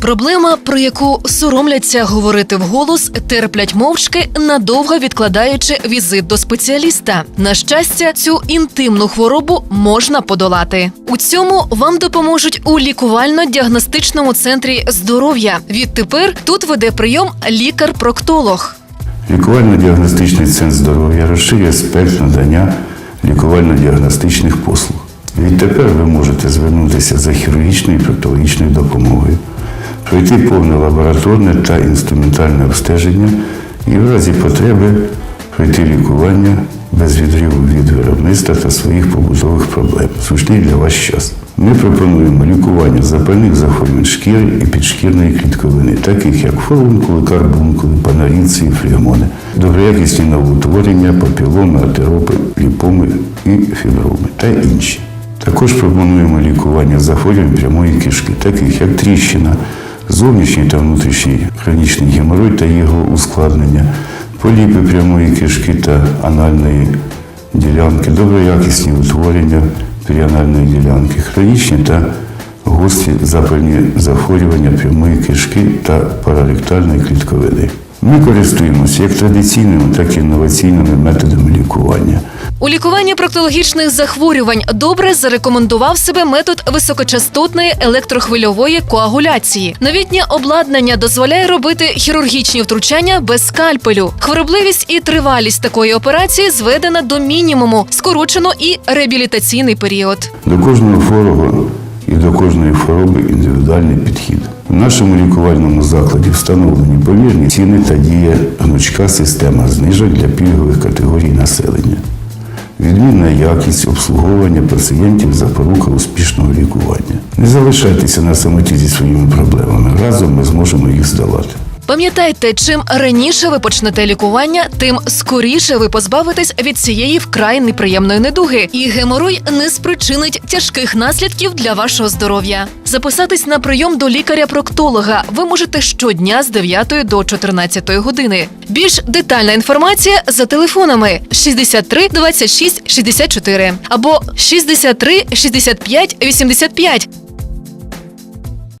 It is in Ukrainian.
Проблема, про яку соромляться говорити вголос, терплять мовчки, надовго відкладаючи візит до спеціаліста. На щастя, цю інтимну хворобу можна подолати. У цьому вам допоможуть у лікувально-діагностичному центрі здоров'я. Відтепер тут веде прийом лікар-проктолог. Лікувально-діагностичний центр здоров'я розширює спектр надання лікувально-діагностичних послуг. Відтепер ви можете звернутися за хірургічною і проктологічною допомогою, пройти повне лабораторне та інструментальне обстеження і в разі потреби пройти лікування без відриву від виробництва та своїх побутових проблем. Зручний для вас час. Ми пропонуємо лікування запальних захворювань шкіри і підшкірної клітковини, таких як фурункули, карбункули, панарінці, флегмони, доброякісні новоутворення, папіломи, атеропи, ліпоми і фіброми та інші. Також пропонуємо лікування захворювань прямої кишки, таких як тріщина, зовнішній та внутрішній хронічний геморой та його ускладнення, поліпи прямої кишки та анальної ділянки, доброякісні утворення періанальної ділянки, хронічні та гості запальні захворювання прямої кишки та паралектальної клітковини. Ми користуємося як традиційними, так і інноваційними методами лікування. У лікуванні проктологічних захворювань добре зарекомендував себе метод високочастотної електрохвильової коагуляції. Новітнє обладнання дозволяє робити хірургічні втручання без скальпелю. Хворобливість і тривалість такої операції зведена до мінімуму, скорочено і реабілітаційний період. До кожного хворого до кожної хвороби індивідуальний підхід. У нашому лікувальному закладі встановлені помірні ціни та діє гнучка система знижок для пільгових категорій населення. Відмінна якість обслуговування пацієнтів запорука успішного лікування. Не залишайтеся на самоті зі своїми проблемами. Разом ми зможемо їх здолати. Пам'ятайте, чим раніше ви почнете лікування, тим скоріше ви позбавитесь від цієї вкрай неприємної недуги, і геморой не спричинить тяжких наслідків для вашого здоров'я. Записатись на прийом до лікаря-проктолога ви можете щодня з 9 до 14 години. Більш детальна інформація за телефонами 63 26 64 або 63 65 85